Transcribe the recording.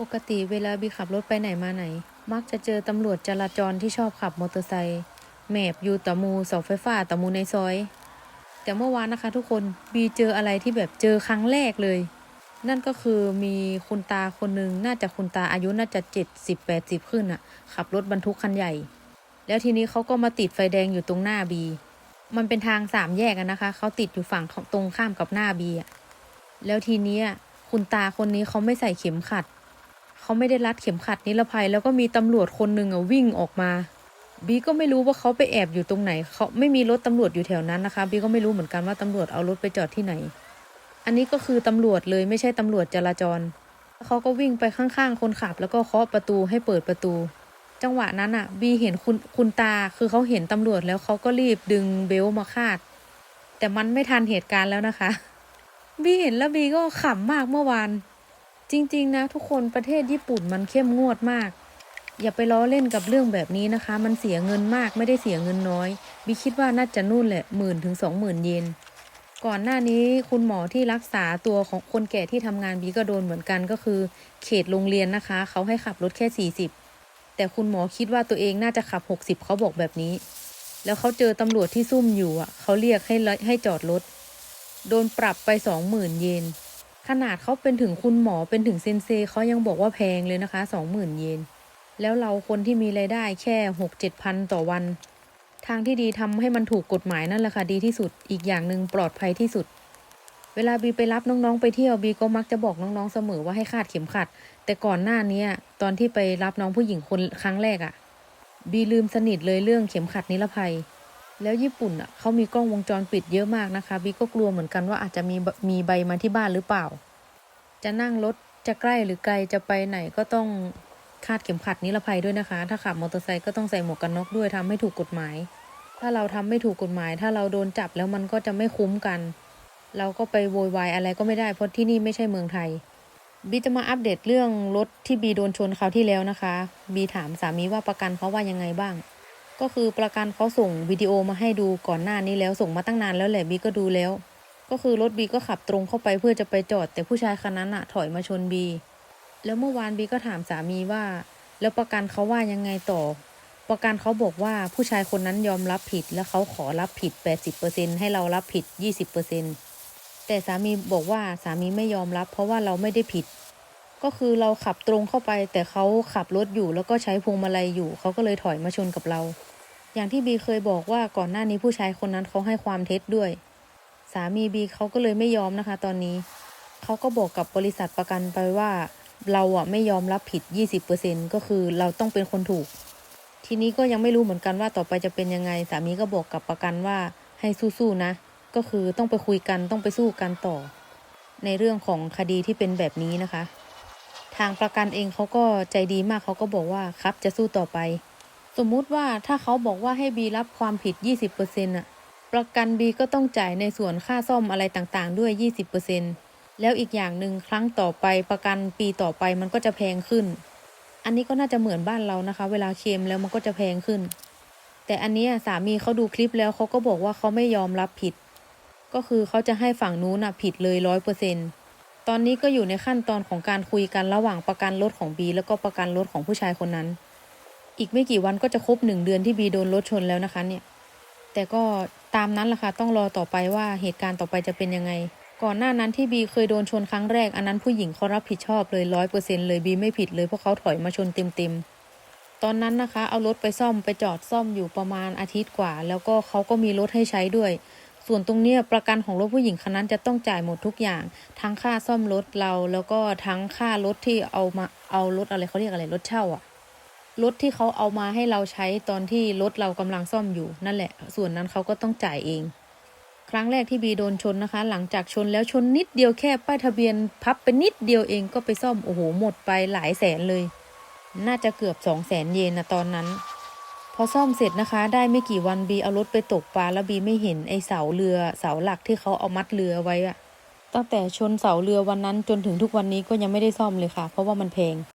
ปกติเวลาบีขับรถไปไหนมาไหน มักจะเจอตำรวจจราจรที่ชอบขับมอเตอร์ไซค์แมบอยู่ตะมูเสาไฟฟ้าตะมูในซอย แต่เมื่อวานนะคะทุกคนบีเจออะไรที่แบบเจอครั้งแรกเลย นั่นก็คือมีคุณตาคนหนึ่งน่าจะคุณตาอายุน่าจะเจ็ดสิบแปดสิบขึ้นอะขับรถบรรทุกคันใหญ่ แล้วทีนี้เขาก็มาติดไฟแดงอยู่ตรงหน้าบี มันเป็นทางสามแยกนะคะเขาติดอยู่ฝั่งตรงข้ามกับหน้าบีอะแล้วทีนี้คุณตาคนนี้เขาไม่ใส่เข็มขัด เขาไม่ได้รัดเข็มขัดนิรภัย แล้วก็มีตำรวจคนหนึ่งอะวิ่งออกมาบีก็ไม่รู้ว่าเขาไปแอบอยู่ตรงไหนเขาไม่มีรถตำรวจอยู่แถวนั้นนะคะบีก็ไม่รู้เหมือนกันว่าตำรวจเอารถไปจอดที่ไหน อันนี้ก็คือตำรวจเลยไม่ใช่ตำรวจจราจรเขาก็วิ่งไปข้างๆ คนขับ แล้วก็เคาะประตูให้เปิดประตู จังหวะนั้นอะ บีเห็นคุณคุณตาคือเขาเห็นตำรวจแล้วเขาก็รีบดึงเบลต์มาคาด แต่มันไม่ทันเหตุการณ์แล้วนะคะ บีเห็นแล้วบีก็ขำมากเมื่อวาน จริง ๆ นะทุกคนประเทศญี่ปุ่นมันเข้มงวดมาก อย่าไปล้อเล่นกับเรื่องแบบนี้นะคะ มันเสียเงินมากไม่ได้เสียเงินน้อยบีคิดว่าน่าจะนู่นแหละหมื่นถึงสองหมื่นเยนก่อนหน้านี้คุณหมอที่รักษาตัวของคนแก่ที่ทำงานบีก็โดนเหมือนกันก็คือ เขตโรงเรียนนะคะ เขาให้ขับรถแค่ 40 แต่คุณหมอคิดว่าตัวเองน่าจะขับ 60 เขาบอกแบบนี้ แล้วเขาเจอตำรวจที่ซุ่มอยู่อะเขาเรียกให้ให้จอดรถโดนปรับไป20,000เยน ขนาดเขาเป็นถึงคุณหมอเป็นถึงเซนเซเขายังบอกว่าแพงเลยนะคะ20,000เยน แล้วเราคนที่มีรายได้แค่6-7พันต่อวัน ทางที่ดีทำให้มันถูกกฎหมายนั่นแหละค่ะดีที่สุด อีกอย่างหนึ่งปลอดภัยที่สุด เวลาบีไปรับน้องๆไปเที่ยวบีก็มักจะบอกน้องๆเสมอว่าให้คาดเข็มขัด แต่ก่อนหน้านี้ตอนที่ไปรับน้องผู้หญิงคนครั้งแรกอะ่ะ บีลืมสนิทเลยเรื่องเข็มขัดนิรภัย แล้วญี่ปุ่นอะเขามีกล้องวงจรปิดเยอะมากนะคะบีก็กลัวเหมือนกันว่าอาจจะมีมีใบมาที่บ้านหรือเปล่า จะนั่งรถจะใกล้หรือไกลจะไปไหนก็ต้องคาดเข็มขัดนิรภัยด้วยนะคะ ถ้าขับมอเตอร์ไซค์ก็ต้องใส่หมวกกันน็อกด้วยทำให้ถูกกฎหมาย ถ้าเราทำไม่ถูกกฎหมาย ถ้าเราโดนจับแล้วมันก็จะไม่คุ้มกัน เราก็ไปโวยวายอะไรก็ไม่ได้เพราะที่นี่ไม่ใช่เมืองไทยบีจะมาอัปเดตเรื่องรถที่บีโดนชนคราวที่แล้วนะคะบีถามสามีว่าประกันเขาว่ายังไงบ้าง ก็คือประกันเขาส่งวิดีโอมาให้ดูก่อนหน้านี้แล้วส่งมาตั้งนานแล้วแหละบีก็ดูแล้ว ก็คือรถบีก็ขับตรงเข้าไปเพื่อจะไปจอด แต่ผู้ชายคนนั้นอะถอยมาชนบีแล้วเมื่อวานบีก็ถามสามีว่า แล้วประกันเขาว่ายังไงต่อ ประกันเขาบอกว่าผู้ชายคนนั้นยอมรับผิด แล้วเขาขอรับผิด 80%ให้เรารับผิด 20%แต่สามีบอกว่าสามีไม่ยอมรับ เพราะว่าเราไม่ได้ผิด ก็คือเราขับตรงเข้าไป แต่เขาขับรถอยู่แล้วก็ใช้พวงมาลัยอยู่เขาก็เลยถอยมาชนกับเรา อย่างที่บีเคยบอกว่าก่อนหน้านี้ผู้ชายคนนั้นเขาให้ความเท็จด้วย สามีบีเขาก็เลยไม่ยอมนะคะ ตอนนี้เขาก็บอกกับบริษัทประกันไปว่า เราอะไม่ยอมรับผิด 20%ก็คือเราต้องเป็นคนถูก ทีนี้ก็ยังไม่รู้เหมือนกันว่าต่อไปจะเป็นยังไง สามีก็บอกกับประกันว่าให้สู้ๆนะ ก็คือต้องไปคุยกันต้องไปสู้กันต่อ ในเรื่องของคดีที่เป็นแบบนี้นะคะ ทางประกันเองเขาก็ใจดีมากเขาก็บอกว่าครับจะสู้ต่อไป สมมุติว่าถ้าเขาบอกว่าให้บีรับความผิด 20%อะ ประกันบีก็ต้องจ่ายในส่วนค่าซ่อมอะไรต่างๆ ด้วย 20%แล้วอีกอย่างหนึ่งครั้งต่อไปประกันปีต่อไปมันก็จะแพงขึ้น อันนี้ก็น่าจะเหมือนบ้านเรานะคะ เวลาเคลมแล้วมันก็จะแพงขึ้น แต่อันนี้สามีเขาดูคลิปแล้วเขาก็บอกว่าเขาไม่ยอมรับผิด ก็คือเขาจะให้ฝั่งนู้นนะผิดเลยร้อยเปอร์เซ็นตอนนี้ก็อยู่ในขั้นตอนของการคุยกันระหว่างประกันรถของบีแล้วก็ประกันรถของผู้ชายคนนั้น อีกไม่กี่วันก็จะครบหนึ่งเดือนที่บีโดนรถชนแล้วนะคะเนี่ย แต่ก็ตามนั้นล่ะค่ะต้องรอต่อไปว่าเหตุการณ์ต่อไปจะเป็นยังไง ก่อนหน้านั้นที่บีเคยโดนชนครั้งแรกอันนั้นผู้หญิงเขารับผิดชอบเลยร้อยเปอร์เซ็นเลยบีไม่ผิดเลยเพราะเขาถอยมาชนเต็มๆตอนนั้นนะคะ เอารถไปซ่อมไปจอดซ่อมอยู่ประมาณอาทิตย์กว่า แล้วก็เขาก็มีรถให้ใช้ด้วย ส่วนตรงเนี้ยประกันของรถผู้หญิงคันนั้นจะต้องจ่ายหมดทุกอย่าง ทั้งค่าซ่อมรถเราแล้วก็ทั้งค่ารถที่เอามาเอารถอะไรเขาเรียกอะไรรถเช่าอะ รถที่เขาเอามาให้เราใช้ตอนที่รถเรากำลังซ่อมอยู่นั่นแหละ ส่วนนั้นเขาก็ต้องจ่ายเอง ครั้งแรกที่บีโดนชนนะคะ หลังจากชนแล้วชนนิดเดียวแค่ป้ายทะเบียนพับไปนิดเดียวเองก็ไปซ่อมโอ้โหหมดไปหลายแสนเลย น่าจะเกือบสองแสนเยนนะตอนนั้น พอซ่อมเสร็จนะคะ ได้ไม่กี่วันบีเอารถไปตกปลาแล้วบีไม่เห็นไอเสาเรือเสาหลักที่เขาเอามัดเรือไว้อะตั้งแต่ชนเสาเรือวันนั้นจนถึงทุกวันนี้ก็ยังไม่ได้ซ่อมเลยค่ะ เพราะว่ามันแพง